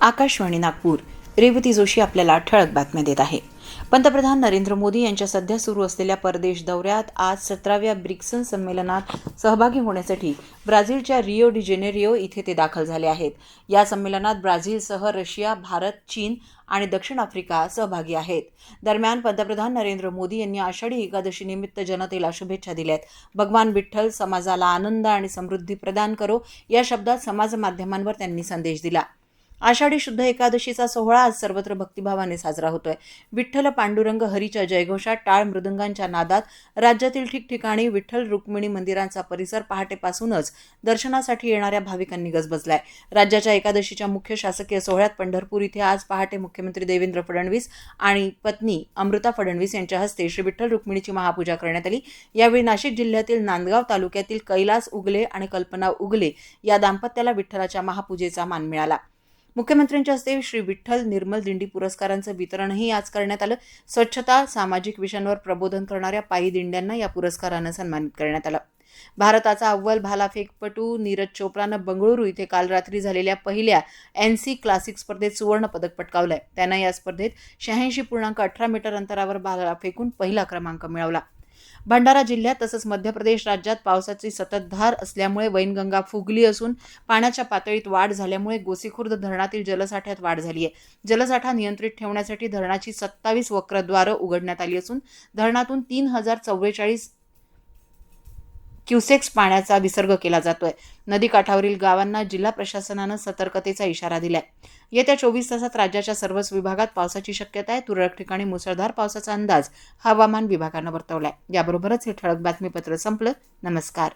आकाशवाणी नागपूर. रेवती जोशी आपल्याला ठळक बातम्या देत आहे. पंतप्रधान नरेंद्र मोदी यांच्या सध्या सुरू असलेल्या परदेश दौऱ्यात आज सतराव्या ब्रिक्सन संमेलनात सहभागी होण्यासाठी ब्राझीलच्या रिओ डी जेनेरिओ इथे ते दाखल झाले आहेत. या संमेलनात ब्राझीलसह रशिया भारत चीन आणि दक्षिण आफ्रिका सहभागी आहेत. दरम्यान पंतप्रधान नरेंद्र मोदी यांनी आषाढी एकादशी निमित्त जनतेला शुभेच्छा दिल्यात भगवान विठ्ठल समाजाला आनंद आणि समृद्धी प्रदान करो या शब्दात समाज माध्यमांवर त्यांनी संदेश दिला. आषाढी शुद्ध एकादशीचा सोहळा आज सर्वत्र भक्तिभावाने साजरा होतोय. विठ्ठल पांडुरंग हरीच्या जयघोषात टाळ मृदंगांच्या नादात राज्यातील ठिकठिकाणी विठ्ठल रुक्मिणी मंदिरांचा परिसर पहाटेपासूनच दर्शनासाठी येणाऱ्या भाविकांनी गजबजलाय. राज्याच्या एकादशीच्या मुख्य शासकीय सोहळ्यात पंढरपूर इथे आज पहाटे मुख्यमंत्री देवेंद्र फडणवीस आणि पत्नी अमृता फडणवीस यांच्या हस्ते श्री विठ्ठल रुक्मिणीची महापूजा करण्यात आली. यावेळी नाशिक जिल्ह्यातील नांदगाव तालुक्यातील कैलास उगले आणि कल्पना उगले या दाम्पत्याला विठ्ठलाच्या महापूजेचा मान मिळाला. मुख्यमंत्र्यांच्या हस्ते श्री विठ्ठल निर्मल दिंडी पुरस्कारांचं वितरणही आज करण्यात आलं. स्वच्छता सामाजिक विषयांवर प्रबोधन करणाऱ्या पायी दिंड्यांना या पुरस्कारानं सन्मानित करण्यात आलं. भारताचा अव्वल भालाफेकपटू नीरज चोप्रानं बंगळुरू इथे काल रात्री झालेल्या पहिल्या एन सी क्लासिक स्पर्धेत सुवर्ण पदक पटकावलंय. त्यानं या स्पर्धेत शहाऐंशी पूर्णांक अठरा मीटर अंतरावर भाला फेकून पहिला क्रमांक मिळवला. भंडारा जिल्ह्यात तसंच मध्य प्रदेश राज्यात पावसाची सततधार असल्यामुळे वैनगंगा फुगली असून पाण्याच्या पातळीत वाढ झाल्यामुळे गोसीखुर्द धरणातील जलसाठ्यात वाढ झाली आहे. जलसाठा नियंत्रित ठेवण्यासाठी धरणाची सत्तावीस वक्रद्वारं उघडण्यात आली असून धरणातून तीन हजार चव्वेचाळीस क्युसेक्स पाण्याचा विसर्ग केला जातोय. नदीकाठावरील गावांना जिल्हा प्रशासनानं सतर्कतेचा इशारा दिलाय. येत्या चोवीस तासात राज्याच्या सर्वच विभागात पावसाची शक्यता आहे. तुरळक ठिकाणी मुसळधार पावसाचा अंदाज हवामान विभागानं वर्तवलाय. याबरोबरच हे ठळक बातमीपत्र संपलं. नमस्कार.